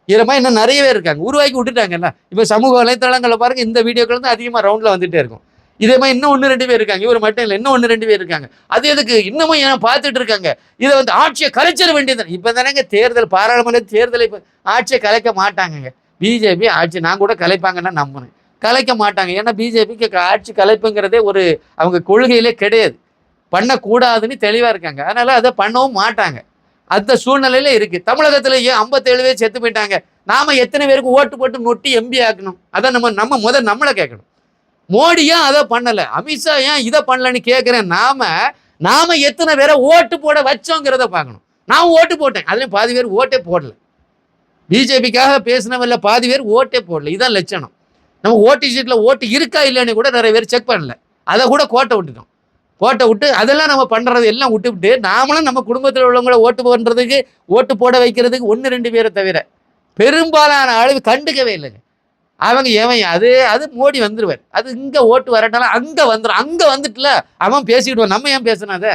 இதில் மாதிரி இன்னும் நிறைய பேர் இருக்காங்க. உருவாக்கி விட்டுட்டாங்கல்ல. இப்போ சமூக வலைத்தளங்களில் பாருங்க இந்த வீடியோக்கள் தான் அதிகமாக ரவுண்டில் வந்துட்டே இருக்கும். இதே மாதிரி இன்னும் ஒன்று ரெண்டு பேர் இருக்காங்க. இவர் மட்டும் இல்லை இன்னும் ஒன்று ரெண்டு பேர் இருக்காங்க. அது எதுக்கு? இன்னமும் ஏன் பார்த்துட்டு இருக்காங்க? இதை வந்து ஆட்சியை கலைச்சிட வேண்டியது இப்போ தானேங்க தேர்தல் பாராளுமன்ற தேர்தலை இப்போ ஆட்சியை கலைக்க மாட்டாங்கங்க. பிஜேபி ஆட்சி நான் கூட கலைப்பாங்கன்னு தான் கலைக்க மாட்டாங்க. ஏன்னா பிஜேபிக்கு ஆட்சி கலைப்புங்கிறதே ஒரு அவங்க கொள்கையிலே கிடையாது. பண்ணக்கூடாதுன்னு தெளிவாக இருக்காங்க. அதனால் அதை பண்ணவும் மாட்டாங்க. அந்த சூழ்நிலையில் இருக்குது தமிழகத்துல ஏன் ஐம்பத்தேழு பேர் செத்து போயிட்டாங்க? நாம எத்தனை பேருக்கு ஓட்டு போட்டு நொட்டி எம்பி ஆக்கணும்? அதை நம்ம நம்ம முதல் நம்மளை கேட்கணும். மோடி ஏன் அதை பண்ணலை? அமித்ஷா ஏன் இதை பண்ணலன்னு கேட்குறேன்? நாம் நாம எத்தனை பேரை ஓட்டு போட வச்சோங்கிறத பார்க்கணும். நான் ஓட்டு போட்டேன். அதுலேயும் பாதி பேர் ஓட்டே போடலை. பிஜேபிக்காக பேசினவல்ல பாதி பேர் ஓட்டே போடல. இதுதான் லட்சணம். நம்ம ஓட்டு சீட்டில் ஓட்டு இருக்கா இல்லைன்னு கூட நிறைய பேர் செக் பண்ணல. அதை கூட கோட்டை விட்டுட்டோம். கோட்டை விட்டு அதெல்லாம் நம்ம பண்ணுறது எல்லாம் விட்டுவிட்டு நாமளும் நம்ம குடும்பத்தில் உள்ளவங்கள ஓட்டு பண்ணுறதுக்கு ஓட்டு போட வைக்கிறதுக்கு ஒன்று ரெண்டு பேரை தவிர பெரும்பாலான அளவு கண்டுக்கவே இல்லைங்க. அவங்க எவன் அது அது மோடி வந்துடுவார் அது இங்கே ஓட்டு வரட்டாலும் அங்கே வந்துடும் அங்கே வந்துட்டுல அவன் பேசிக்கிடுவான் நம்ம ஏன் பேசுனாத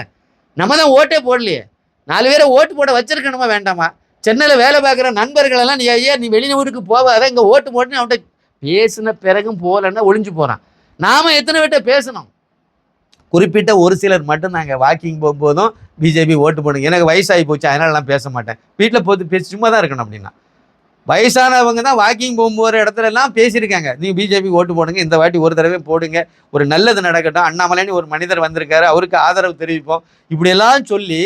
நம்ம தான் ஓட்டே போடலையே. நாலு பேரை ஓட்டு போட வச்சிருக்கணுமா வேண்டாமா? சென்னையில் வேலை பார்க்குற நண்பர்களெல்லாம் நீ ஐயா நீ வெளியூருக்கு போகாத இங்கே ஓட்டு போட்டுன்னு அவன்கிட்ட பேசின பிறகும் போகலன்னா ஒளிஞ்சு போகிறான் நாம் எத்தனை பேர்ட்ட பேசணும்? குறிப்பிட்ட ஒரு சிலர் மட்டும் நாங்கள் வாக்கிங் போகும்போதும் பிஜேபி ஓட்டு போடுங்க. எனக்கு வயசாகி போச்சு அதனால நான் பேச மாட்டேன். வீட்டில் போட்டு பேசி சும்மா தான் இருக்கணும் அப்படின்னா. வயசானவங்க தான் வாக்கிங் போகும்போது இடத்துல எல்லாம் பேசியிருக்காங்க. நீங்கள் பிஜேபி ஓட்டு போடுங்க இந்த வாட்டி ஒரு தடவை போடுங்க. ஒரு நல்லது நடக்கட்டும். அண்ணாமலைன்னு ஒரு மனிதர் வந்திருக்காரு. அவருக்கு ஆதரவு தெரிவிப்போம். இப்படியெல்லாம் சொல்லி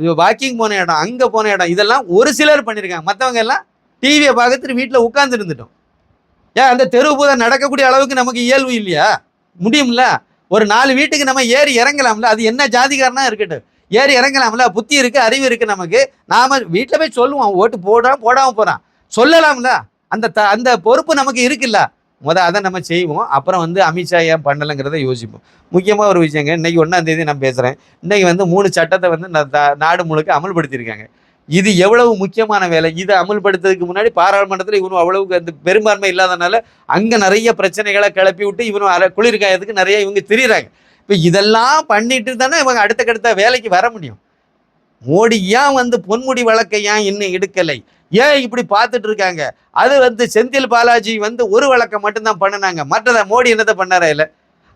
வாக்கிங் போன இடம் அங்கே போன இடம் இதெல்லாம் ஒரு சிலர் பண்ணியிருக்காங்க மற்றவங்க எல்லாம் டிவியை பார்த்துட்டு வீட்டில் உட்கார்ந்து இருந்துட்டோம். ஏன் அந்த தெருவு பூதா நடக்கக்கூடிய அளவுக்கு நமக்கு இயல்பு இல்லையா? முடியும்ல? ஒரு நாலு வீட்டுக்கு நம்ம ஏறி இறங்கலாம்ல? அது என்ன ஜாதிகாரனா இருக்கட்டும். ஏறி இறங்கலாம்ல? புத்தி இருக்குது அறிவு இருக்குது நமக்கு. நாம் வீட்டில் போய் சொல்லுவோம். ஓட்டு போடாம போடாமல் போகிறான் சொல்லலாம்ல? அந்த த அந்த பொறுப்பு நமக்கு இருக்குல்ல? முத அதை நம்ம செய்வோம். அப்புறம் வந்து அமித்ஷா ஏன் பண்ணலைங்கிறத யோசிப்போம். முக்கியமாக ஒரு விஷயங்க இன்றைக்கி ஒன்றாந்தேதி நான் பேசுகிறேன் இன்றைக்கி வந்து மூணு சட்டத்தை வந்து நாடு முழுக்க அமல்படுத்தியிருக்காங்க. இது எவ்வளவு முக்கியமான வேலை? இதை அமல்படுத்துறதுக்கு முன்னாடி பாராளுமன்றத்தில் இவனும் அவ்வளவுக்கு அந்த பெரும்பான்மை இல்லாதனால அங்கே நிறைய பிரச்சனைகளை கிளப்பி விட்டு இவனும் அரை குளிர்காயத்துக்கு நிறைய இவங்க தெரியுறாங்க. இப்போ இதெல்லாம் பண்ணிட்டு தானே இவங்க அடுத்த கடுத்த வேலைக்கு வர முடியும். மோடி ஏன் வந்து பொன்முடி வழக்கை ஏன் இன்னும் எடுக்கலை? ஏன் இப்படி பார்த்துட்டு இருக்காங்க? அது வந்து செந்தில் பாலாஜி வந்து ஒரு வழக்கம் மட்டும்தான் பண்ணினாங்க. மற்றதை மோடி என்னத்தை பண்ணாரா இல்லை?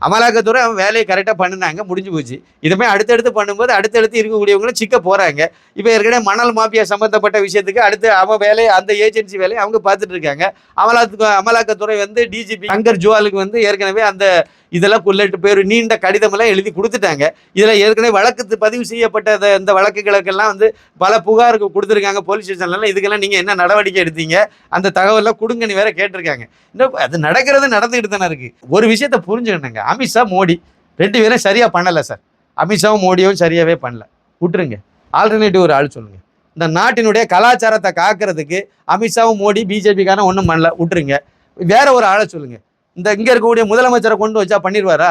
அமலாக்கத்துறை அவன் வேலையை கரெக்டாக பண்ணினாங்க முடிஞ்சு போச்சு. இதுமே அடுத்தடுத்து பண்ணும்போது அடுத்தடுத்து இருக்கக்கூடியவங்களும் சிக்க போகிறாங்க இப்போ ஏற்கனவே மணல் மாஃபியா சம்மந்தப்பட்ட விஷயத்துக்கு அடுத்து அவன் வேலையை அந்த ஏஜென்சி வேலையை அவங்க பார்த்துட்டு இருக்காங்க. அமலாக்கு அமலாக்கத்துறை வந்து டிஜிபி அங்கர் ஜுவாலுக்கு வந்து ஏற்கனவே அந்த இதெல்லாம் கொள்ளிட்டு பேர் நீண்ட கடிதமெல்லாம் எழுதி கொடுத்துட்டாங்க. இதில் ஏற்கனவே வழக்கு பதிவு செய்யப்பட்ட அந்த- இந்த வழக்குகளுக்கெல்லாம் வந்து பல புகாருக்கு கொடுத்துருக்காங்க போலீஸ் ஸ்டேஷன்லாம் இதுக்கெல்லாம் நீங்கள் என்ன நடவடிக்கை எடுத்தீங்க? அந்த தகவல்லாம் கொடுங்கன்னு வேற கேட்டிருக்காங்க. இன்னும் அது நடக்கிறது நடந்துக்கிட்டு தானே இருக்குது ஒரு விஷயத்தை புரிஞ்சுக்கணுங்க. அமித்ஷா மோடி. ரெண்டு பேரும் சரியாக பண்ணலை சார். அமித்ஷாவும் மோடியும் சரியாகவே பண்ணல. விட்டுருங்க. ஆல்டர்னேட்டிவ் ஒரு ஆள் சொல்லுங்கள் இந்த நாட்டினுடைய கலாச்சாரத்தை காக்கிறதுக்கு அமித்ஷாவும் மோடி பிஜேபிக்கான ஒன்றும் பண்ணல. விட்டுருங்க. வேற ஒரு ஆளை சொல்லுங்கள் இந்த இங்கே இருக்கக்கூடிய முதலமைச்சரை கொண்டு வச்சா பண்ணிடுவாரா?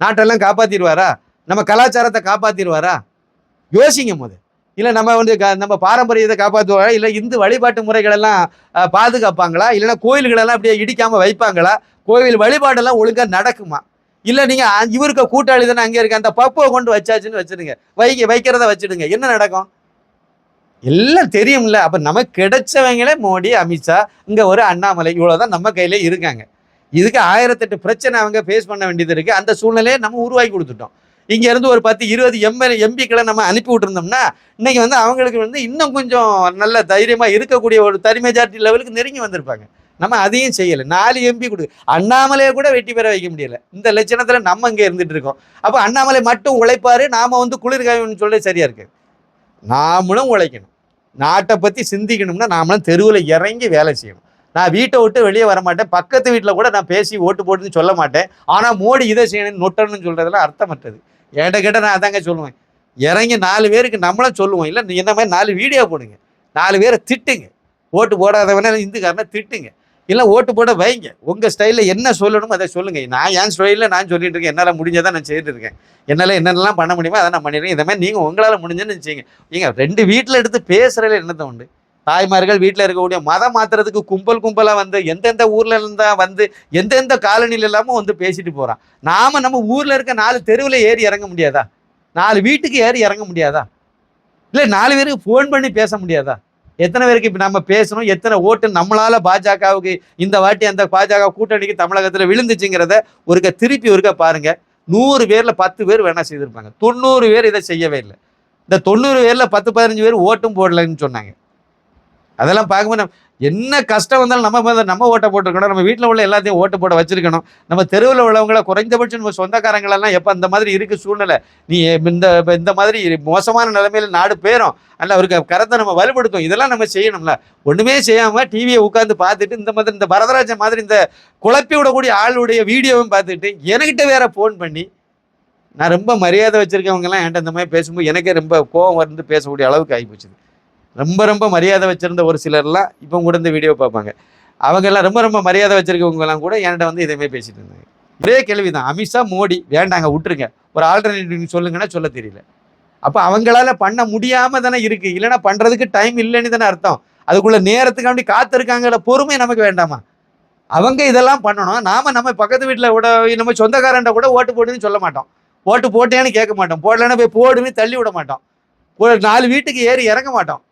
நாட்டெல்லாம் காப்பாற்றிடுவாரா நம்ம கலாச்சாரத்தை காப்பாற்றிடுவாரா யோசிங்க போது இல்லை நம்ம வந்து நம்ம பாரம்பரியத்தை காப்பாற்றுவாரா இல்லை இந்து வழிபாட்டு முறைகளெல்லாம் பாதுகாப்பாங்களா? இல்லைன்னா கோயில்களெல்லாம் அப்படியே இடிக்காமல் வைப்பாங்களா? கோவில் வழிபாடெல்லாம் ஒழுங்காக நடக்குமா? இல்லை நீங்கள் இவருக்கு கூட்டாளி தானே அங்கே இருக்க. அந்த பப்புவை கொண்டு வச்சாச்சுன்னு வச்சிடுங்க. வைக்க வைக்கிறத வச்சுடுங்க. என்ன நடக்கும்? எல்லாம் தெரியும்ல. அப்போ நமக்கு கிடைச்சவங்களே மோடி அமித்ஷா இங்கே ஒரு அண்ணாமலை இவ்வளோதான் நம்ம கையிலே இருக்காங்க. இதுக்கு ஆயிரத்தெட்டு பிரச்சனை அவங்க ஃபேஸ் பண்ண வேண்டியது இருக்குது அந்த சூழ்நிலையை நம்ம உருவாக்கி கொடுத்துட்டோம். இங்கேருந்து ஒரு பத்து இருபது எம்எல் எம்பிக்களை நம்ம அனுப்பி விட்டுருந்தோம்னா இன்றைக்கி வந்து அவங்களுக்கு வந்து இன்னும் கொஞ்சம் நல்ல தைரியமாக இருக்கக்கூடிய ஒரு தனி மெஜாரிட்டி லெவலுக்கு நெருங்கி வந்திருப்பாங்க. நம்ம அதையும் செய்யலை. நாலு எம்பி கொடு. அண்ணாமலையை கூட வெற்றி பெற வைக்க முடியல. இந்த லட்சணத்தில் நம்ம இங்கே இருந்துட்டு இருக்கோம். அப்போ அண்ணாமலை மட்டும் உழைப்பாரு நாம் வந்து குளிர்காயம்னு சொல்ல சரியா இருக்கு. நாமளும் உழைக்கணும். நாட்டை பற்றி சிந்திக்கணும்னா நாமளும் தெருவில் இறங்கி வேலை செய்யணும். நான் வீட்டை விட்டு வெளியே வர மாட்டேன். பக்கத்து வீட்டில் கூட நான் பேசி ஓட்டு போட்டுன்னு சொல்ல மாட்டேன். ஆனால் மோடி இதை செய்யணும்னு நொட்டணும்னு சொல்றதெல்லாம் அர்த்தமற்றது. என்கிட்ட கேட்ட நான் அதாங்க சொல்லுவேன். இறங்கி நாலு பேருக்கு நம்மளும் சொல்லுவோம். இல்லை நீ இந்த மாதிரி நாலு வீடியோ போடுங்க. நாலு பேரை திட்டுங்க. ஓட்டு போடாதவனே இந்துக்காரனை திட்டுங்க. இல்லை ஓட்டு போட வைங்க. உங்கள் ஸ்டைலில் என்ன சொல்லணுமோ அதை சொல்லுங்கள் நான் என் ஸ்டைலில் நான் சொல்லிட்டு இருக்கேன். என்னால் முடிஞ்சதை நான் செய்துட்டு இருக்கேன். என்னால் என்னென்னலாம் பண்ண முடியுமோ அதை நான் பண்ணிடுறேன் இந்த மாதிரி நீங்கள் உங்களால் முடிஞ்சுன்னு செய்யுங்க. நீங்கள் ரெண்டு வீட்டில் எடுத்து பேசுறதுல என்னத்தை உண்டு? தாய்மார்கள் வீட்டில் இருக்கக்கூடிய மதம் மாத்துறதுக்கு கும்பல் கும்பலாக வந்து எந்தெந்த ஊரில் இருந்தால் வந்து எந்தெந்த காலனியில் இல்லாமல் வந்து பேசிட்டு போகிறான் நாம நம்ம ஊரில் இருக்க நாலு தெருவில் ஏறி இறங்க முடியாதா? நாலு வீட்டுக்கு ஏறி இறங்க முடியாதா? இல்லை நாலு பேருக்கு ஃபோன் பண்ணி பேச முடியாதா? எத்தனை பேருக்கு இப்போ நம்ம பேசணும்? எத்தனை ஓட்டு நம்மளால் பாஜகவுக்கு இந்த வாட்டி அந்த பாஜக கூட்டணிக்கு தமிழகத்தில் விழுந்துச்சுங்கிறத ஒருக்க திருப்பி ஒருக்க பாருங்கள் நூறு பேரில் பத்து பேர் வேணால் செய்திருப்பாங்க. தொண்ணூறு பேர் இதை செய்யவே இல்லை. இந்த தொண்ணூறு பேரில் பத்து பதினஞ்சு பேர் ஓட்டும் போடலைன்னு சொன்னாங்க. அதெல்லாம் பார்க்கும்போது என்ன கஷ்டம் வந்தாலும் நம்ம நம்ம ஓட்டை போட்டிருக்கணும். நம்ம வீட்டில் உள்ள எல்லாத்தையும் ஓட்டு போட வச்சிருக்கணும். நம்ம தெருவில் உள்ளவங்கள குறைந்தபட்சம் நம்ம சொந்தக்காரங்களெல்லாம் எப்போ அந்த மாதிரி இருக்கு சூழ்நிலை? நீ இந்த இந்த மாதிரி மோசமான நிலைமையில் நாடு போயிடும் அல்ல அவருக்கு கரத்தை நம்ம வலுப்படுத்தும் இதெல்லாம் நம்ம செய்யணும்ல. ஒன்றுமே செய்யாமல் டிவியை உட்காந்து பார்த்துட்டு இந்த மாதிரி இந்த பரதராஜன் மாதிரி இந்த குழப்பி விடக்கூடிய ஆளுடைய வீடியோவும் பார்த்துட்டு என்கிட்ட வேற ஃபோன் பண்ணி நான் ரொம்ப மரியாதை வச்சுருக்கவங்கெல்லாம் என்கிட்ட இந்த மாதிரி பேசும்போது எனக்கே ரொம்ப கோவம் வந்து பேசக்கூடிய அளவுக்கு ஆகிப்போச்சு. ரொம்ப ரொம்ப மரியாதை வச்சுருந்த ஒரு சிலர்லாம் இப்போ கூட இந்த வீடியோ பார்ப்பாங்க. அவங்கெல்லாம் ரொம்ப ரொம்ப மரியாதை வச்சுருக்கவங்கெல்லாம் கூட என்கிட்ட வந்து இதே பேசிட்டு இருந்தாங்க. ஒரே கேள்வி தான் அமித்ஷா மோடி வேண்டாங்க விட்டுருங்க. ஒரு ஆல்டர்னேட்டிவ் சொல்லுங்கன்னா சொல்ல தெரியல. அப்போ அவங்களால பண்ண முடியாமல் தானே இருக்குது இல்லைன்னா பண்ணுறதுக்கு டைம் இல்லைன்னு தானே அர்த்தம். அதுக்குள்ளே நேரத்துக்காண்டி காத்திருக்காங்கல்ல பொறுமை நமக்கு வேண்டாமா? அவங்க இதெல்லாம் பண்ணணும். நாம நம்ம பக்கத்து வீட்டில் கூட நம்ம சொந்தக்காரன்ட்ட கூட ஓட்டு போடுன்னு சொல்ல மாட்டோம். ஓட்டு போட்டேன்னு கேட்க மாட்டோம். போடலன்னா போய் போடுன்னு தள்ளி விட மாட்டோம். நாலு வீட்டுக்கு ஏறி இறங்க மாட்டோம்.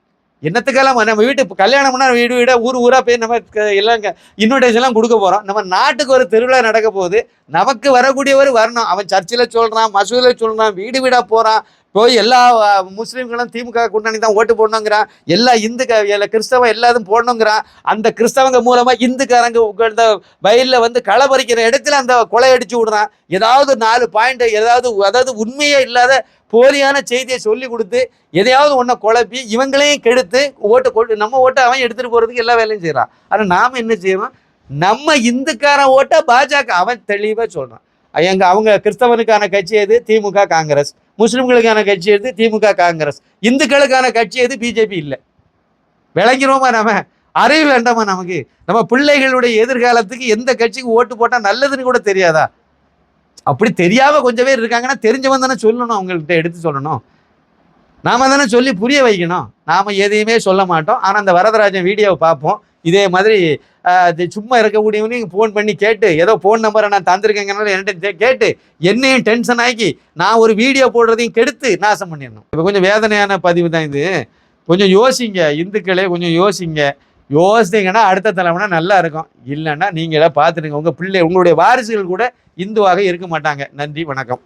என்னத்துக்கெல்லாம் நம்ம வீட்டு கல்யாணம்னா கல்யாணம் வீடு வீட ஊர் ஊரா போய் நம்ம எல்லாம் இன்விடேஷன் எல்லாம் கொடுக்க போறோம். நம்ம நாட்டுக்கு ஒரு திருவிழா நடக்க போகுது. நமக்கு வரக்கூடியவர் வரணும். அவன் சர்ச்சில் சொல்றான் மசூதில சொல்றான் வீடு வீடா போறான். போய் எல்லா முஸ்லீம்களும் திமுக கூட்டணி தான் ஓட்டு போடணுங்கிறான். எல்லா இந்துக்க எல்லா கிறிஸ்தவ எல்லாத்தையும் போடணுங்கிறான். அந்த கிறிஸ்தவங்க மூலமா இந்துக்காரங்க உட்கார்ந்த வயலில் வந்து களை பறிக்கிற இடத்துல அந்த கொலை அடிச்சு விடுறான். ஏதாவது நாலு பாயிண்ட் ஏதாவது அதாவது உண்மையே இல்லாத போலியான செய்தியை சொல்லி கொடுத்து எதையாவது ஒன்றை குழப்பி இவங்களையும் கெடுத்து ஓட்டு கொண்டு நம்ம ஓட்டை அவன் எடுத்துகிட்டு போகிறதுக்கு எல்லா வேலையும் செய்கிறான் ஆனால் நாம் என்ன செய்வோம்? நம்ம இந்துக்காரன் ஓட்டை பாஜக அவன் தெளிவாக சொல்கிறான் எங்க அவங்க கிறிஸ்தவனுக்கான கட்சி எது? திமுக காங்கிரஸ். முஸ்லிம்களுக்கான கட்சி எது? திமுக காங்கிரஸ். இந்துக்களுக்கான கட்சி எது? பிஜேபி இல்லை. விளங்கிறோமா நம்ம அறிவு வேண்டாமா நமக்கு? நம்ம பிள்ளைகளுடைய எதிர்காலத்துக்கு எந்த கட்சிக்கு ஓட்டு போட்டால் நல்லதுன்னு கூட தெரியாதா? அப்படி தெரியாம கொஞ்சம் பேர் இருக்காங்கன்னா தெரிஞ்சவன் தானே சொல்லணும் அவங்கள்ட்ட எடுத்து சொல்லணும். நாம தானே சொல்லி புரிய வைக்கணும். நாம எதையுமே சொல்ல மாட்டோம். ஆனால் அந்த வரதராஜன் வீடியோவை பார்ப்போம். இதே மாதிரி சும்மா இருக்கக்கூடியவனையும் ஃபோன் பண்ணி கேட்டு ஏதோ ஃபோன் நம்பரை நான் தந்திருக்கேங்கனால என்கிட்ட கேட்டு என்னையும் டென்ஷன் ஆக்கி நான் ஒரு வீடியோ போடுறதையும் கெடுத்து நாசம் பண்ணிடணும். இப்போ கொஞ்சம் வேதனையான பதிவு தான் இது. கொஞ்சம் யோசிங்க இந்துக்களே கொஞ்சம் யோசிங்க. யோசித்தீங்கன்னா அடுத்த தலைமுறை நல்லா இருக்கும். இல்லைன்னா நீங்களே பார்த்துடுங்க. உங்கள் பிள்ளை உங்களுடைய வாரிசுகள் கூட இந்துவாக இருக்க மாட்டாங்க. நன்றி வணக்கம்.